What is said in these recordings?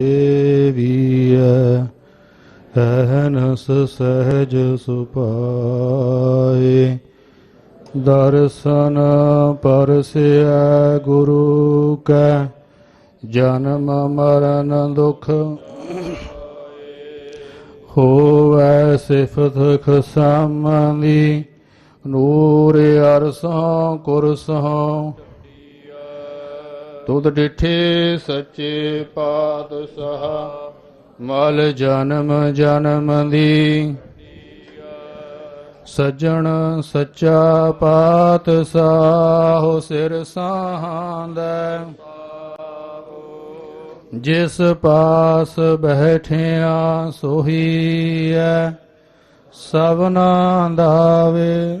ਦੇਵੀਐ ਅਹਨਸ ਸਹਿਜ ਸੁਪਾਏ। ਦਰਸ਼ਨ ਪਰਸਿਐ ਗੁਰੂ ਕੈ, ਜਨਮ ਮਰਨ ਦੁਖ ਹੋਵੈ ਸਿਫਤ ਖਸਮਦੀ ਨੂਰ ਅਰਸੋਂ ਕੁਰਸੋਂ ਤੁਧ ਡਿਠੇ ਸੱਚੇ ਪਾਤਸ਼ਾਹ, ਮਲ ਜਨਮ ਜਨਮ ਦੀ। ਸੱਜਣ ਸੱਚਾ ਪਾਤਸ਼ਾਹ ਸਿਰ ਸਾਹਾਂਦੈ ਜਿਸ ਪਾਸ ਬੈਠਿਆ ਸੋਹੀਐ ਸਭਨਾ ਦਾਵੇ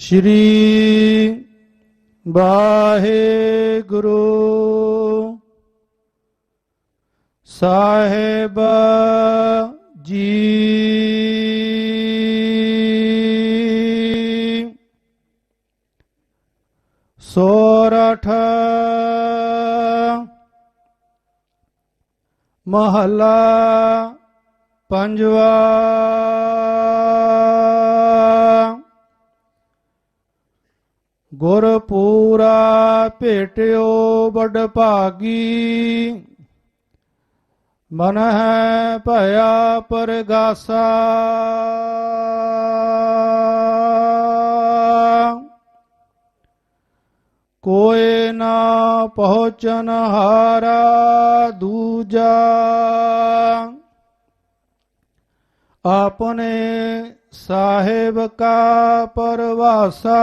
ਸ਼੍ਰੀ ਵਾਹਿਗੁਰੂ ਸਾਹਿਬ ਜੀ ਸੋਰਠ ਮਹਲਾ ਪੰਜਵਾ ਗੁਰ ਪੂਰਾ ਭੇਟਿਓ ਬੜ ਭਾਗੀ। ਮਨ ਹੈ ਭਇਆ ਪਰਗਾਸਾ। ਕੋਏ ਨਾ ਪਹੁੰਚਨ ਹਾਰਾ ਦੂਜਾ। ਆਪਣੇ ਸਾਹਿਬ ਕਾ ਪਰਵਾਸਾ।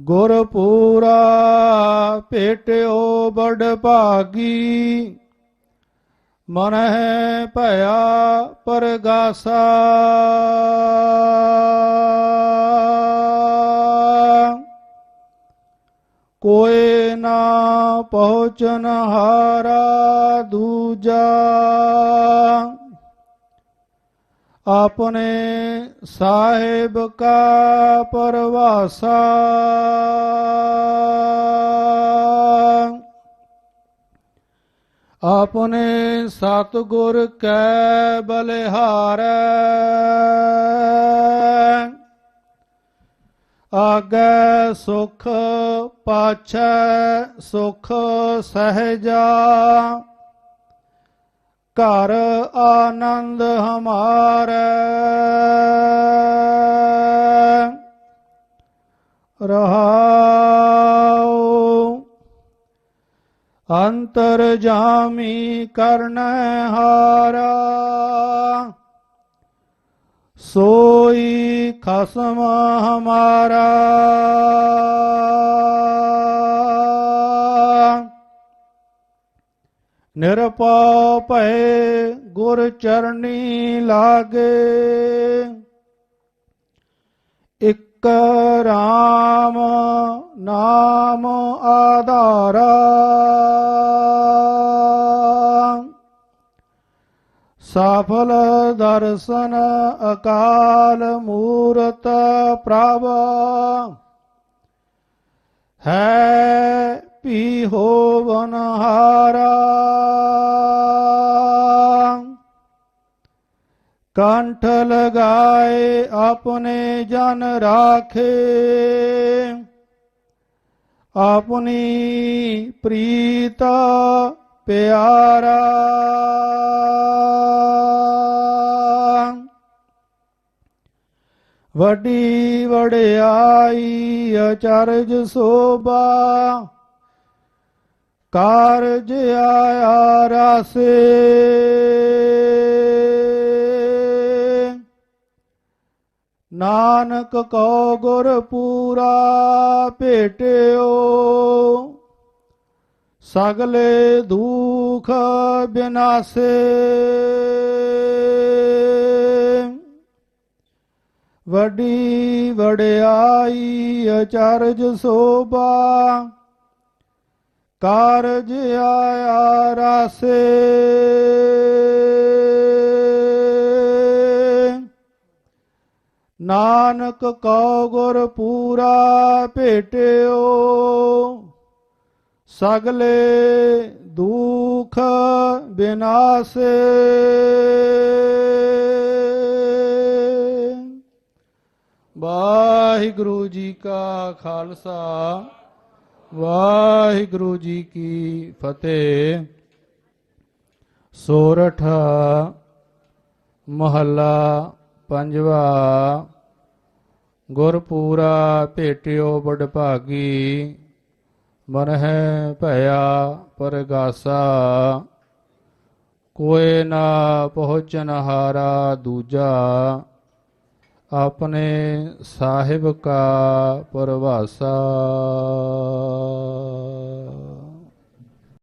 ਗੁਰ ਪੂਰਾ ਭੇਟਿਓ ਬੜ ਭਾਗੀ। ਮਨ ਹੈ ਭਇਆ ਪਰਗਾਸਾ। ਕੋਏ ਨਾ ਪਹੁੰਚਨ ਹਾਰਾ ਦੂਜਾ। ਆਪਣੇ ਸਾਹਿਬ ਕਾ ਪਰਵਾਸਾ। ਆਪਣੇ ਸਤਿਗੁਰ ਕੈ ਬਲਿਹਾਰੈ। ਆਗੈ ਸੁਖ ਪਾਛੈ ਸੁਖ ਸਹਿਜਾ ਘਰ ਆਨੰਦ ਹਮਾਰੇ। ਰਹਾਉ ਅੰਤਰ ਜਾਮੀ ਕਰਨ ਹਾਰਾ। ਸੋਈ ਖਸਮ ਹਮਾਰਾ। ਨਿਰਪਉ ਭਏ ਗੁਰ ਚਰਣੀ ਲਾਗੇ। ਇਕ ਰਾਮ ਨਾਮ ਆਧਾਰਾ। ਸਫਲ ਦਰਸ਼ਨ ਅਕਾਲ ਮੂਰਤ ਪ੍ਰਭ। ਹੈ ਪੀ ਹੋਵਨ ਹਾਰਾ। ਕੰਠ ਲਗਾਏ ਆਪਣੇ ਜਨ ਰਾਖੇ। ਆਪਣੀ ਪ੍ਰੀਤ ਪਿਆਰਾ। ਵੱਡੀ ਵੜਿਆਈ ਅਚਰਜ ਸੋਭਾ। ਕਾਰਜ ਆਇਆ ਰਾਸੇ। ਨਾਨਕ ਕੋ ਗੁਰ ਪੂਰਾ ਭੇਟਿਓ। ਸਗਲੇ ਦੁਖ ਬਿਨਾਸੇ। ਵੱਡੀ ਵੜਿਆਈ ਅਚਰਜ ਸੋਭਾ, ਕਾਰਜ ਆਇਆ ਰਾਸੇ। ਨਾਨਕ ਕਉ ਗੁਰ ਪੂਰਾ ਭੇਟਿਓ, ਸਗਲੇ ਦੁਖ ਬਿਨਾਸੇ। ਵਾਹਿਗੁਰੂ ਜੀ ਕਾ ਖਾਲਸਾ, ਵਾਹਿਗੁਰੂ ਜੀ ਕੀ ਫਤਿਹ। ਸੋਰਠ, ਮਹੱਲਾ ਪੰਜਵਾ, ਗੁਰਪੂਰਾ ਭੇਟਿਓ ਬਡਭਾਗੀ ਮਨ ਹੈ ਭਇਆ ਪਰਗਾਸਾ। ਕੋਏ ਨਾ ਪਹੁੰਚਨ ਹਾਰਾ ਦੂਜਾ ਆਪਣੇ ਸਾਹਿਬ ਕਾ ਪਰਵਾਸਾ।